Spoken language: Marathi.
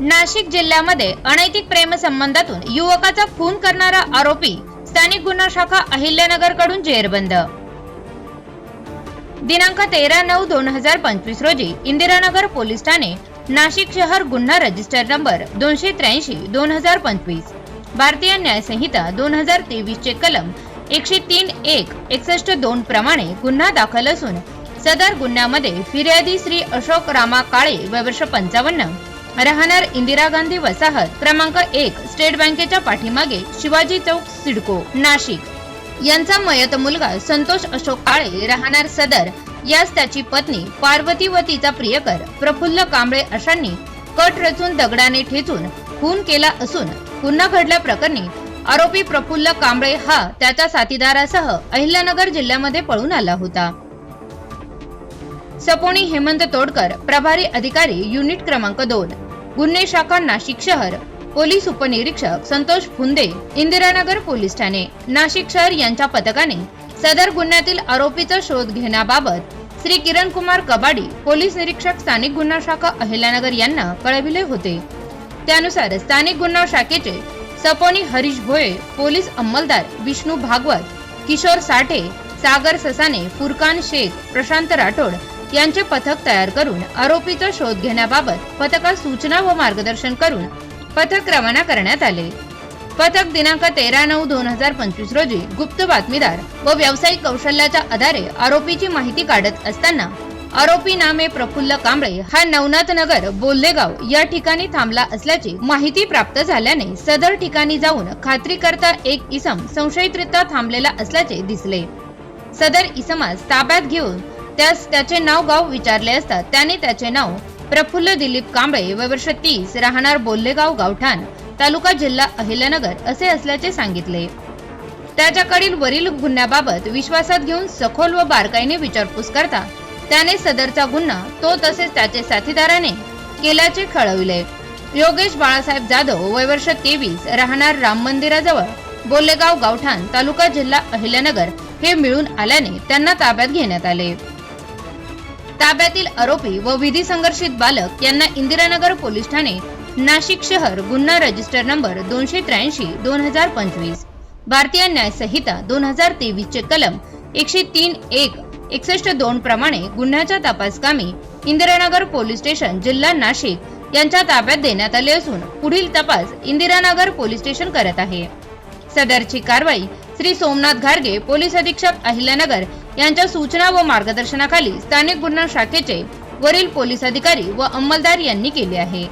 नाशिक जिल्ह्यामध्ये अनैतिक प्रेमसंबंधातून युवकाचा खून करणारा आरोपी स्थानिक गुन्हा शाखा अहिल्यानगरकडून जेरबंद. दिनांक तेरा नऊ दोन हजार पंचवीस रोजी इंदिरानगर पोलीस ठाणे नाशिक शहर गुन्हा रजिस्टर नंबर दोनशे त्र्याऐंशी दोन हजार पंचवीस. भारतीय न्याय संहिता दोन हजार तेवीस चे कलम एकशे तीन एक एकसष्ट दोन प्रमाणे गुन्हा दाखल असून सदर गुन्ह्यामध्ये फिर्यादी श्री अशोक रामा काळे वय वर्ष पंचावन्न राहणार इंदिरा गांधी वसाहत क्रमांक एक स्टेट बँकेच्या पाठीमागे शिवाजी चौक सिडको नाशिक. यांचा मयत मुलगा संतोष अशोक काळे राहणार सदर. यास त्याची पत्नी पार्वती व तिचा प्रियकर प्रफुल्ल कांबळे अशांनी कट रचून दगडाने ठेचून खून केला असून पुन्हा घडल्या प्रकरणी आरोपी प्रफुल्ल कांबळे हा त्याच्या साथीदारासह अहिल्यानगर जिल्ह्यामध्ये पळून आला होता. सपोनी हेमंत तोडकर प्रभारी अधिकारी युनिट क्रमांक दोन. गुन्हे शाखा नाशिक शहर. पोलीस उपनिरीक्षक संतोष फुंदे इंदिरानगर पोलीस ठाणे. नाशिक शहर यांच्या पथकाने सदर गुन्ह्यातील आरोपीचा शोध घेण्याबाबत श्री किरण कुमार कबाडी पोलीस निरीक्षक स्थानिक गुन्हा शाखा अहिल्यानगर यांना कळविले होते. त्यानुसार स्थानिक गुन्हा शाखेचे सपोनी हरीश भोये पोलीस अंमलदार विष्णू भागवत किशोर साठे सागर ससाने फुरकान शेख प्रशांत राठोड यांचे पथक तयार करून आरोपीचा शोध घेण्याबाबत पथकास सूचना व मार्गदर्शन करून पथक रवाना करण्यात आले. पथक दिनांक तेरा नऊ दोन हजार पंचवीस रोजी गुप्त बातमीदार व व्यावसायिक कौशल्याच्या आधारे आरोपीची माहिती काढत असताना आरोपी नामे प्रफुल्ल कांबळे हा नवनाथ नगर बोल्लेगाव या ठिकाणी थांबला असल्याची माहिती प्राप्त झाल्याने सदर ठिकाणी जाऊन खात्री करता एक इसम संशयितरित्या थांबलेला असल्याचे दिसले. सदर इसमास ताब्यात घेऊन त्यास त्याचे नाव गाव विचारले असता त्याने त्याचे नाव प्रफुल्ल दिलीप कांबळे व वर्ष तीस राहणार बोल्लेगाव गावठाण तालुका जिल्हा अहिल्यानगर असे असल्याचे सांगितले. त्याच्याकडील वरील गुन्ह्याबाबत विश्वासात घेऊन सखोल व बारकाईने विचारपूस करता त्याने सदरचा गुन्हा तो तसेच त्याचे साथीदाराने केल्याचे कळविले योगेश बाळासाहेब जाधव वय वर्ष तेवीस राहणार राम मंदिराजवळ बोल्लेगाव गावठाण तालुका जिल्हा अहिल्यानगर हे मिळून आल्याने त्यांना ताब्यात घेण्यात आले. ताब्यातील आरोपी व विधी संघर्षित बालक यांना इंदिरानगर पोलीस ठाणे नाशिक शहर गुन्हा रजिस्टर नंबर दोनशे त्र्याऐंशी दोन हजार पंचवीस. भारतीय न्याय संहिता दोन हजार तेवीस चे कलम एकशे तीन एक एकसष्ट दोन प्रमाणे गुन्ह्याच्या तपासकामी इंदिरानगर पोलीस स्टेशन जिल्हा नाशिक यांच्या ताब्यात देण्यात आले असून पुढील तपास इंदिरानगर पोलीस स्टेशन करत आहे. सदरची कारवाई श्री सोमनाथ घारगे पोलीस अधीक्षक अहिल्यानगर यांच्या सूचना व मार्गदर्शनाखाली स्थानिक गुन्हा शाखेचे वरील पोलीस अधिकारी व अंमलदार यांनी केले आहे.